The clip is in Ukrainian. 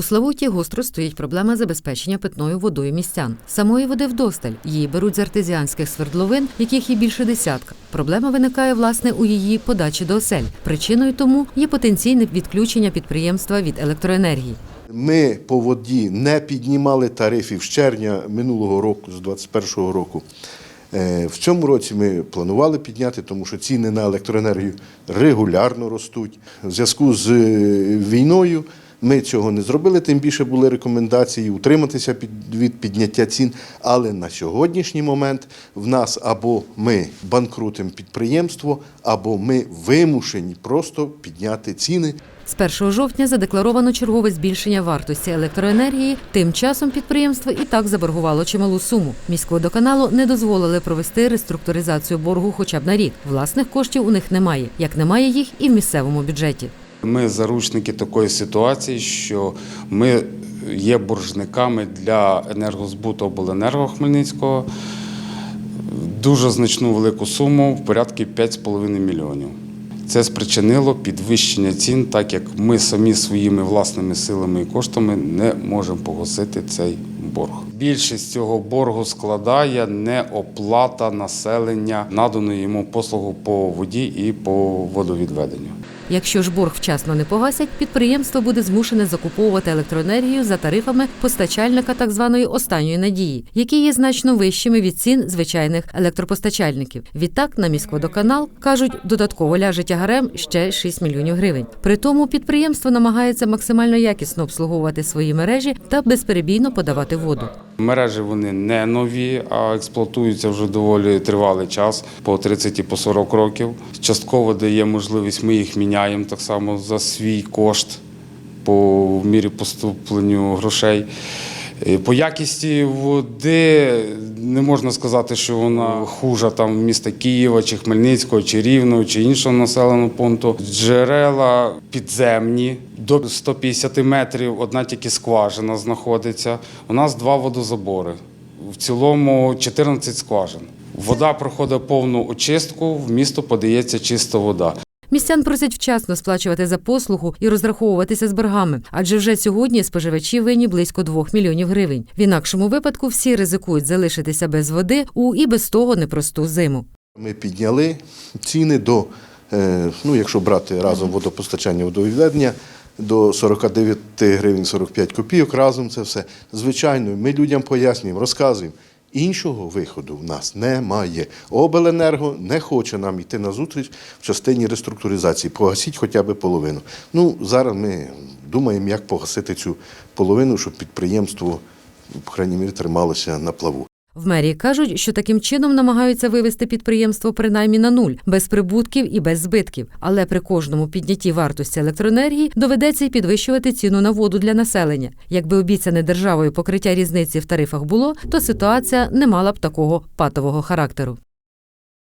У Славуті гостро стоїть проблема забезпечення питною водою містян. Самої води вдосталь. Її беруть з артезіанських свердловин, яких є більше десятка. Проблема виникає власне у її подачі до осель. Причиною тому є потенційне відключення підприємства від електроенергії. Ми по воді не піднімали тарифів з червня минулого року, з 2021 року. Е, В цьому році ми планували підняти, тому що ціни на електроенергію регулярно ростуть. В зв'язку з е, війною ми цього не зробили, тим більше були рекомендації утриматися під, від підняття цін. Але на сьогоднішній момент в нас або ми банкрутимо підприємство, або ми вимушені просто підняти ціни. З 1 жовтня задекларовано чергове збільшення вартості електроенергії. Тим часом підприємство і так заборгувало чималу суму. Міськводоканалу не дозволили провести реструктуризацію боргу хоча б на рік. Власних коштів у них немає, як немає їх і в місцевому бюджеті. Ми заручники такої ситуації, що ми є боржниками для енергозбуту обленерго Хмельницького дуже значну велику суму в порядку 5,5 мільйонів. Це спричинило підвищення цін, так як ми самі своїми власними силами і коштами не можемо погасити цей борг. Більшість цього боргу складає неоплата населення наданої йому послугу по воді і по водовідведенню. Якщо ж борг вчасно не погасять, підприємство буде змушене закуповувати електроенергію за тарифами постачальника так званої останньої надії, які є значно вищими від цін звичайних електропостачальників. Відтак на міськводоканал кажуть, додатково ляже тягарем ще 6 мільйонів гривень. При тому підприємство намагається максимально якісно обслуговувати свої мережі та безперебійно подавати воду. Мережі вони не нові, а експлуатуються вже доволі тривалий час, по 30 по 40 років. Частково дає можливість, ми їх міняємо так само за свій кошт по мірі поступленню грошей. Е, По якісті води не можна сказати, що вона хужа там міста Києва, чи Хмельницького, чи Рівного, чи іншого населеного пункту. Джерела підземні до 150 метрів. Одна тільки скважина знаходиться. У нас два водозабори. В цілому 14 скважин. Вода проходить повну очистку, в місто подається чиста вода. Містян просять вчасно сплачувати за послугу і розраховуватися з боргами, адже вже сьогодні споживачі винні близько 2 мільйонів гривень. В інакшому випадку всі ризикують залишитися без води у і без того непросту зиму. Ми підняли ціни до, е, ну якщо брати разом водопостачання водовідведення, до 49 гривень 45 копійок разом це все. Звичайно, ми людям пояснюємо, розказуємо. Іншого виходу в нас немає. Обленерго не хоче нам йти на зустріч в частині реструктуризації. Погасіть хоча б половину. Ну, зараз ми думаємо, як погасити цю половину, щоб підприємство, по крайній мірі, трималося на плаву. В мерії кажуть, що таким чином намагаються вивести підприємство принаймні на нуль, без прибутків і без збитків. Але при кожному піднятті вартості електроенергії доведеться й підвищувати ціну на воду для населення. Якби обіцяне державою покриття різниці в тарифах було, то ситуація не мала б такого патового характеру.